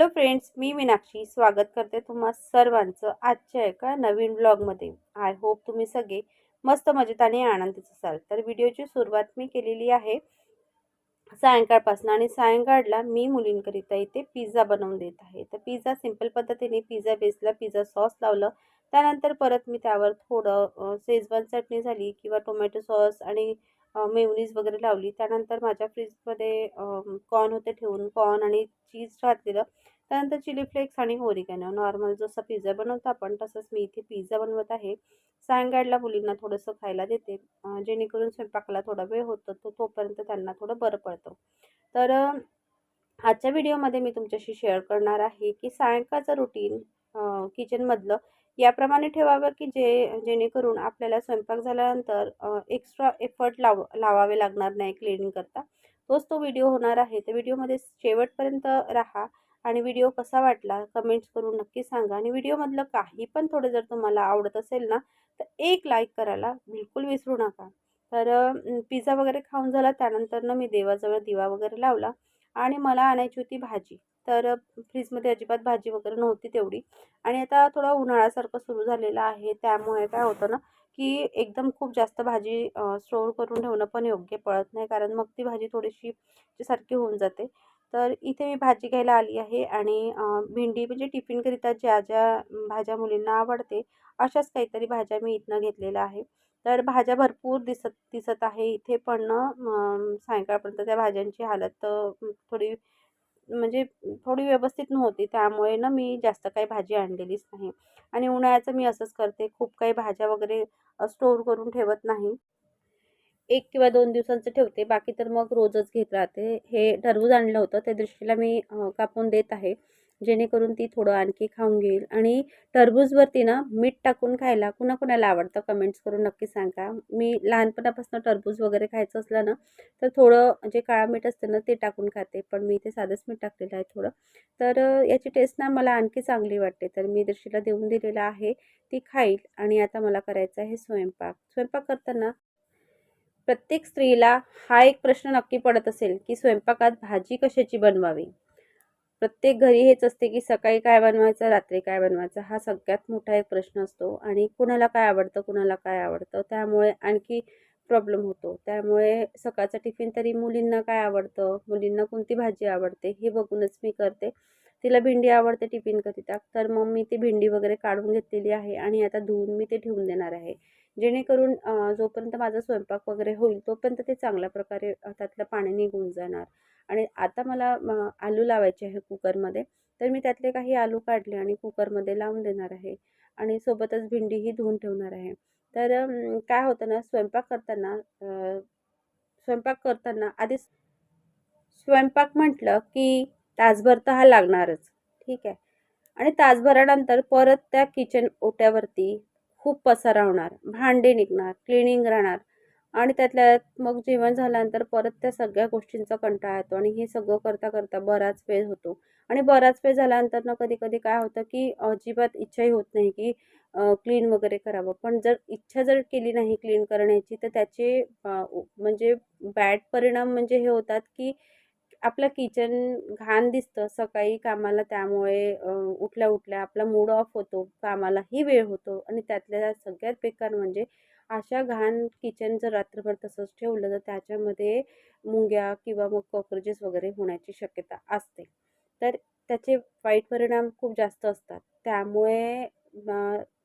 Hello friends मी मीनाक्षी. स्वागत करते तुम्हा सर्वांचं आजच्या एका नवीन ब्लॉगमध्ये आय होप तुम्ही सगळे मस्त मजेत आणि आनंदीत असाल. तर व्हिडिओची सुरुवात मी केलेली आहे. सायंकाळपासून आणि सायंकाळला मी मुलींकरिता इथे पिझ्झा बनवून देत आहे. तर पिझ्झा सिंपल पद्धतीने पिझ्झा बेसला पिझ्झा सॉस लावलं. त्यानंतर परत मी त्यावर थोडं शेजवान चटणी झाली किंवा टोमॅटो सॉस आणि मेवनीज वगैरे लावली. त्यानंतर माझ्या फ्रीजमध्ये कॉर्न होते ठेवून कॉर्न आणि चीज घातलेलं. त्यानंतर चिली फ्लेक्स आणि ओरिगॅनो. नॉर्मल जसा पिझ्झा बनवतो आपण तसंच मी इथे पिझ्झा बनवत आहे. सायंकाळला मुलींना थोडंसं खायला देते. जेणेकरून स्वयंपाकाला थोडा वेळ होतो तो तोपर्यंत त्यांना थोडं बरं पडतं. तर आजच्या व्हिडिओमध्ये मी तुमच्याशी शेअर करणार आहे की सायंकाळचं रुटीन किचनमधलं याप्रमाणे ठेवावं की जे जेणेकरून आपल्याला स्वयंपाक झाल्यानंतर एक्स्ट्रा एफर्ट लाव लावावे लागणार नाही क्लिनिंग करता. तोच तो व्हिडिओ होणार आहे. तर व्हिडिओमध्ये शेवटपर्यंत राहा. आणि व्हिडिओ कसा वाटला कमेंट्स करून नक्की सांगा. आणि व्हिडिओमधलं काही पण थोडं जर तुम्हाला आवडत असेल ना तर एक लाईक करायला बिलकुल विसरू नका. तर पिझ्झा वगैरे खाऊन झाला त्यानंतर ना मी देवाजवळ दिवा वगैरे लावला आणि मला आणायची होती भाजी. तर फ्रीजमध्ये अजिबात भाजी वगैरे नव्हती तेवढी. आणि आता थोडा उन्हाळ्यासारखं सुरू झालेलं आहे त्यामुळे काय होतं ना की एकदम खूप जास्त भाजी स्टोअर करून ठेवणं पण योग्य पडत नाही कारण मग ती भाजी थोडीशी सारखी होऊन जाते. तर इथे मी भाजी घ्यायला आली आहे आणि भेंडी म्हणजे टिफिनकरिता ज्या ज्या भाज्या मुलींना आवडते अशाच काहीतरी भाज्या मी इथनं घेतलेल्या आहे. तर भाज्या भरपूर दिसत दिसत आहे. इथे पण सायंकाळपर्यंत त्या भाज्यांची हालत थोडी म्हणजे थोडी व्यवस्थित नव्हती. त्यामुळे ना मी जास्त काही भाजी आणलेलीच नाही. आणि उन्हाळ्याचं मी असंच करते. खूप काही भाज्या वगैरे स्टोअर करून ठेवत नाही. एक किंवा दोन दिवसांचं ठेवते. बाकी तर मग रोजच घेत राहते. हे टरबूज आणलं होतं. त्या दृष्टीला मी कापून देत आहे. जेणेकरून ती थोडं आणखी खाऊन घेईल. आणि टरबूजवरती ना मीठ टाकून खायला कुणाकुणाला आवडतं कमेंट्स करून नक्की सांगा. मी लहानपणापासून टरबूज वगैरे खायचं असलं ना तर थोडं जे काळा मीठ असतं ना ते टाकून खाते. पण मी ते साधंच मीठ टाकलेलं आहे थोडं. तर याची टेस्ट ना मला आणखी चांगली वाटते. तर मी दृष्टीला देऊन दिलेला आहे. ती खाईल. आणि आता मला करायचं आहे स्वयंपाक. स्वयंपाक करताना प्रत्येक स्त्रीला हा एक प्रश्न नक्की पडत असेल की स्वयंपाकात भाजी कशाची बनवावी? प्रत्येक घरी हेच असते की सकाळी काय बनवायचं रात्री काय बनवायचं हा सगळ्यात मोठा एक प्रश्न असतो. आणि कुणाला काय आवडतं कुणाला काय आवडतं त्यामुळे आणखी प्रॉब्लेम होतो. त्यामुळे सकाळचं टिफिन तरी मुलींना काय आवडतं मुलींना कोणती भाजी आवडते हे बघूनच मी करते. तिला भेंडी आवडते टिफिनकरिता तर. मग मी ती भेंडी वगैरे काढून घेतलेली आहे आणि आता धुवून मी ते ठेवून देणार आहे. जेणेकरून जोपर्यंत माझा स्वयंपाक वगैरे होईल तोपर्यंत ते चांगल्या प्रकारे त्यातलं पाणी निघून जाणार. आणि आता मला आलू लावायचे आहे कुकरमध्ये. तर मी त्यातले काही आलू काढले आणि कुकरमध्ये लावून देणार आहे. आणि सोबतच भेंडीही धुवून ठेवणार आहे. तर काय होतं ना स्वयंपाक करताना स्वयंपाक करताना आधी स्वयंपाक म्हटलं की तासभर तर हा लागणारच. ठीक आहे. आणि तासभरानंतर परत त्या किचन ओट्यावरती खूप पसारा होणार. भांडे निघणार क्लिनिंग राहणार. आणि त्यातल्या मग जेवण झाल्यानंतर परत त्या सगळ्या गोष्टींचा कंटाळा येतो आणि हे सगळं करता करता बराच वेळ होतो. आणि बराच वेळ झाल्यानंतर ना कधी कधी काय होतं की अजिबात इच्छाही होत नाही की क्लीन वगैरे करावं. पण जर इच्छा जर केली नाही क्लीन करण्याची तर त्याचे म्हणजे बॅड परिणाम म्हणजे हे होतात की आपलं किचन घाण दिसतं सकाळी कामाला त्यामुळे उठल्या उठल्या आपला मूड ऑफ होतो कामालाही वेळ होतो आणि त्यातल्या सगळ्यात बेकार म्हणजे अशा घाण किचन जर रात्रभर तसंच ठेवलं तर त्याच्यामध्ये मुंग्या किंवा मग कॉक्रोचेस वगैरे होण्याची शक्यता असते. तर त्याचे वाईट परिणाम खूप जास्त असतात. त्यामुळे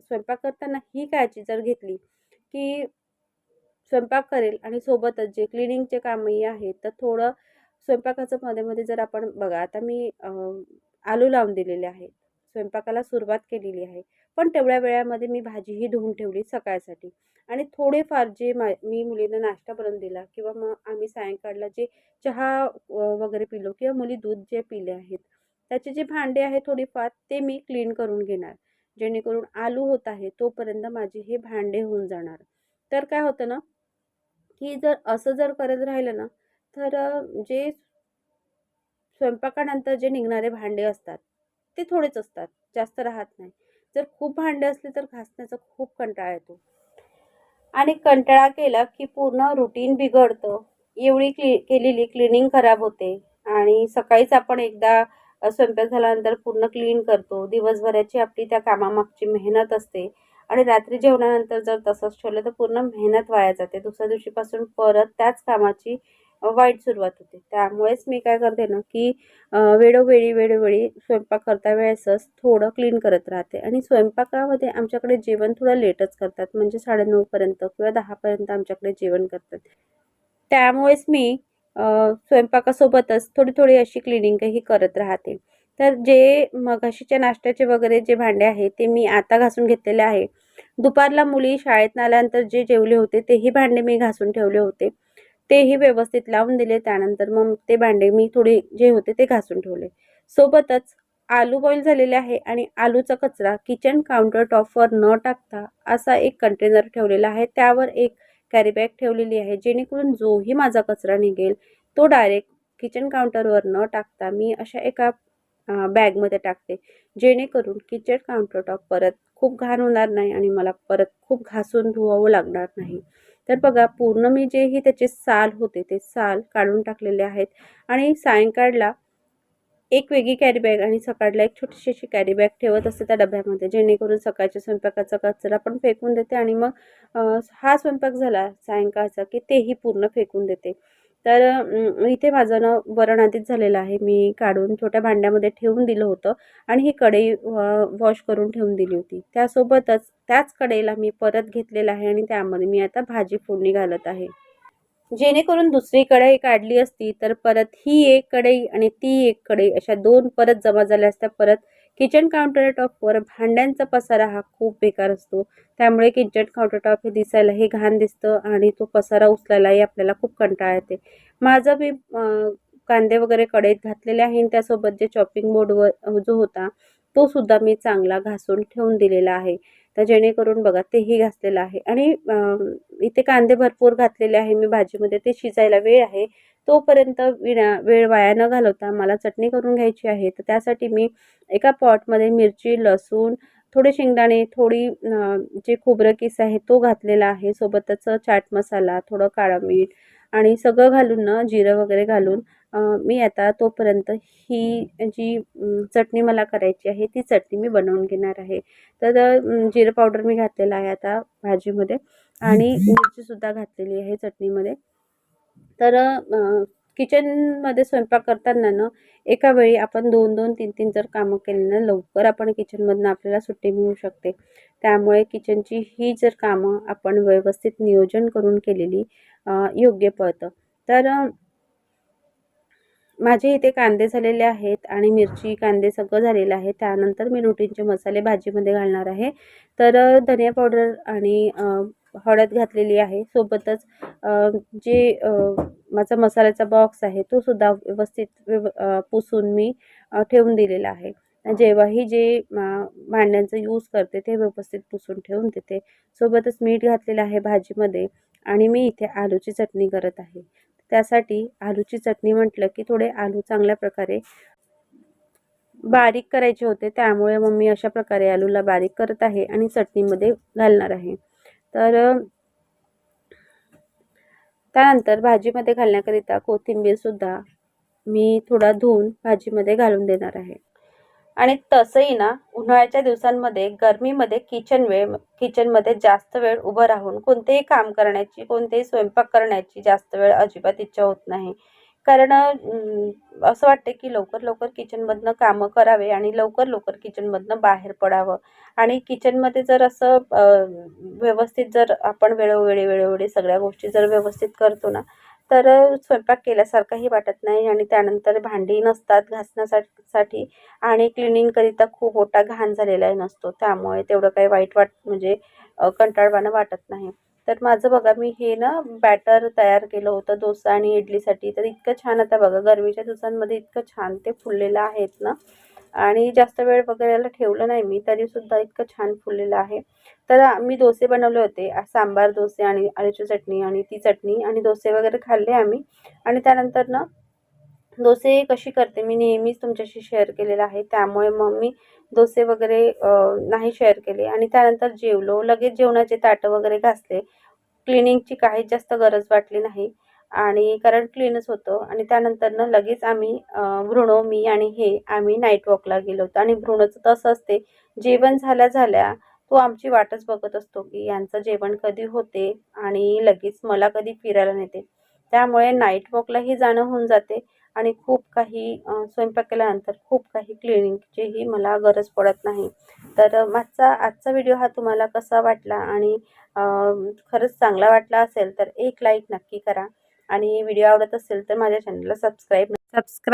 स्वयंपाक करताना ही काळजी जर घेतली की स्वयंपाक करेल आणि सोबतच जे क्लिनिंगचे कामही आहेत तर थोडं स्वयंपाकाचं मध्ये मध्ये जर आपण बघा आता मी आलू लावून दिलेले आहेत. स्वयंपाकाला सुरुवात केलेली आहे. पण तेवढ्या वेळामध्ये मी भाजीही धुवून ठेवली सकाळसाठी. आणि थोडेफार जे मा मी मुलींना नाश्ता बनवून दिला किंवा मग आम्ही सायंकाळला जे चहा वगैरे पिलो किंवा मुली दूध जे पिले आहेत त्याचे जे भांडे आहे थोडीफार ते मी क्लीन करून घेणार. जेणेकरून आलू होत आहे तोपर्यंत माझे हे भांडे होऊन जाणार. तर काय होतं ना की जर असं जर करत राहिलं ना तर जे स्वयंपाकानंतर जे निघणारे भांडे असतात ते थोडेच असतात जास्त राहत नाही. जर खूप भांडे असले तर घासण्याचा खूप कंटाळा येतो. आणि कंटाळा केला की पूर्ण रुटीन बिघडतं. एवढी क्ली केलेली क्लिनिंग खराब होते आणि सकाळीच आपण एकदा स्वयंपाक झाल्यानंतर पूर्ण क्लीन करतो. दिवसभराची आपली त्या कामामागची मेहनत असते आणि रात्री जेवणानंतर जर तसंच ठेवलं तर पूर्ण मेहनत वाया जाते. दुसऱ्या दिवशीपासून परत त्याच कामाची वाईट सुरुवात होते. त्यामुळेच मी काय करते ना की वेळोवेळी वेळोवेळी स्वयंपाक करता वेळेसच थोडं क्लीन करत राहते. आणि स्वयंपाकामध्ये आमच्याकडे जेवण थोडं लेटच करतात. म्हणजे साडेनऊपर्यंत किंवा दहापर्यंत आमच्याकडे जेवण करतात. त्यामुळेच मी स्वयंपाकासोबतच थोडी थोडी अशी क्लिनिंगही करत राहते. तर जे मघाशीच्या नाश्त्याचे वगैरे जे भांडे आहे ते मी आता घासून घेतलेले आहे. दुपारला मुली शाळेत आल्यानंतर जे जेवले होते तेही भांडे मी घासून ठेवले होते. तेही व्यवस्थित लावून दिले. त्यानंतर मग ते भांडे मी थोडे जे होते ते घासून ठेवले. सोबतच आलू बॉईल झालेले आहे आणि आलूचा कचरा किचन काउंटर टॉपवर न टाकता असा एक कंटेनर ठेवलेला आहे. त्यावर एक कॅरीबॅग ठेवलेली आहे. जेणेकरून जोही माझा कचरा निघेल. तो डायरेक्ट किचन काउंटरवर न टाकता मी अशा एका बॅगमध्ये टाकते. जेणेकरून किचन काउंटर टॉप परत खूप घाण होणार नाही आणि मला परत खूप घासून धुवावं लागणार नाही. तर बघा पूर्ण मी जेही त्याचे साल होते ते साल काढून टाकलेले आहेत. आणि सायंकाळला एक वेगळी कॅरीबॅग आणि सकाळला एक छोटीशी अशी कॅरीबॅग ठेवत असते त्या डब्यामध्ये जेणेकरून सकाळच्या स्वयंपाकाचा कचरा पण फेकून देते आणि मग हा स्वयंपाक झाला सायंकाळचा की तेही पूर्ण फेकून देते. तर इथे माझं ना वरण आधीच झालेलं आहे. मी काढून छोट्या भांड्यामध्ये ठेवून दिलं होतं आणि ही कढई वॉश करून ठेवून दिली होती. त्यासोबतच त्याच कढईला मी परत घेतलेलं आहे आणि त्यामध्ये मी आता भाजी फोडणी घालत आहे. जेणेकरून दुसरी कढई काढली असती तर परत ही एक कढई आणि ती एक कढई अशा दोन परत जमा झाल्या असत्या. परत किचन काउंटरटॉपवर भांड्यांचा पसारा हा खूप बेकार असतो. त्यामुळे किचन काउंटरटॉप हे दिसायलाही घाण दिसतं आणि तो पसारा उचलायलाही आपल्याला खूप कंटाळा येते. माझं मी कांदे वगैरे कढईत घातलेले आहे आणि त्यासोबत जे चॉपिंग बोर्डवर जो होता तो सुद्धा मी चांगला घासून ठेवून दिलेला आहे. तर जेणेकरून बघा तेही घासलेलं आहे. आणि इथे कांदे भरपूर घातलेले आहे. मी भाजीमध्ये ते शिजायला वेळ आहे. तोपर्यंत विना वेळ वाया न घालवता मला चटणी करून घ्यायची आहे. तर त्यासाठी मी एका पॉटमध्ये मिरची लसूण थोडे शेंगदाणे थोडी जे खोबरं किस आहे तो घातलेला आहे. सोबतच चाट मसाला थोडं काळं मीठ आणि सगळं घालून ना जिरं वगैरे घालून मी आता तोपर्यंत ही जी चटणी मला करायची आहे ती चटणी मी बनवून घेणार आहे. तर जिरं पावडर मी घातलेला आहे आता भाजीमध्ये आणि मिरचीसुद्धा घातलेली आहे चटणीमध्ये. तर किचनमध्ये स्वयंपाक करताना ना एका वेळी आपण दोन दोन तीन तीन जर कामं केली ना लवकर आपण किचनमधनं आपल्याला सुट्टी मिळू शकते. त्यामुळे किचनची ही जर कामं आपण व्यवस्थित नियोजन करून केलेली योग्य पळतं. तर माझे इथे कांदे झालेले आहेत आणि मिरची कांदे सगळं झालेलं आहे. त्यानंतर मी रुटीनचे मसाले भाजीमध्ये घालणार आहे. तर धनिया पावडर आणि हळद घातलेली आहे. सोबतच जे माझा मसाल्याचा बॉक्स आहे तो सुद्धा व्यवस्थित व्यव पुसून मी ठेवून दिलेला आहे. जेव्हाही जे अ, भांड्यांचं यूज करते ते व्यवस्थित पुसून ठेवून देते. सोबतच मीठ घातलेलं आहे भाजीमध्ये आणि मी इथे आलूची चटणी करत आहे. त्यासाठी आलूची चटणी म्हटलं की थोडे आलू चांगल्या प्रकारे बारीक करायचे होते. त्यामुळे मग मी अशा प्रकारे आलूला बारीक करत आहे आणि चटणीमध्ये घालणार आहे. तर त्यानंतर भाजीमध्ये घालण्याकरिता कोथिंबीरसुद्धा मी थोडा धुवून भाजीमध्ये घालून देणार आहे. आणि तसंही ना उन्हाळ्याच्या दिवसांमध्ये गरमीमध्ये किचन वेळ किचनमध्ये जास्त वेळ उभं राहून कोणतेही काम करण्याची कोणतेही स्वयंपाक करण्याची जास्त वेळ अजिबात इच्छा होत नाही. कारण असं वाटते की लवकर लवकर किचनमधनं कामं करावे आणि लवकर लवकर किचनमधनं बाहेर पडावं. आणि किचनमध्ये जर असं व्यवस्थित जर आपण वेळोवेळी वेळोवेळी सगळ्या गोष्टी जर व्यवस्थित करतो ना तर स्वयंपाक केल्यासारखाही वाटत नाही आणि त्यानंतर भांडी नसतात घासण्यासाठी आणि क्लिनिंगकरिता खूप मोठा घाण झालेला नसतो. त्यामुळे तेवढं काही वाईट वाट म्हणजे कंटाळवाणं वाटत नाही. तर माझं बघा मी हे ना बॅटर तयार केलं होतं डोसा आणि इडलीसाठी. तर इतकं छान आता बघा गरमीच्या दिवसांमध्ये इतकं छान ते फुललेलं आहेत ना. आणि जास्त वेळ वगैरे याला ठेवलं नाही. मी तरीसुद्धा इतकं छान फुललेलं आहे. तर मी डोसे बनवले होते. सांबार डोसे आणि आळूची चटणी आणि ती चटणी आणि डोसे वगैरे खाल्ले आम्ही. आणि त्यानंतर ना डोसे कशी करते मी नेहमीच तुमच्याशी शेअर केलेलं आहे. त्यामुळे मग मी डोसे वगैरे नाही शेअर केले. आणि त्यानंतर जेवलो. लगेच जेवणाचे ताटं वगैरे घासले. क्लिनिंगची काहीच जास्त गरज वाटली नाही. आणि कारण क्लीनच होतं. आणि त्यानंतरनं लगेच आम्ही अं, भृणो मी आणि हे आम्ही नाईट वॉकला गेलो होतो. आणि भृणोचं तसं असते जेवण झाल्या झाल्या तो आमची वाटच बघत असतो की यांचं जेवण कधी होते आणि लगेच मला कधी फिरायला नेते. त्यामुळे नाईट वॉकलाही जाणं होऊन जाते आणि खूप काही स्वयंपाक केल्यानंतर खूप काही क्लिनिंगचीही मला गरज पडत नाही. तर मागचा आजचा व्हिडिओ हा तुम्हाला कसा वाटला आणि खरंच चांगला वाटला असेल तर एक लाईक नक्की करा. आणि व्हिडिओ आवडत असेल तर माझ्या चॅनलला सबस्क्राईब सबस्क्राईब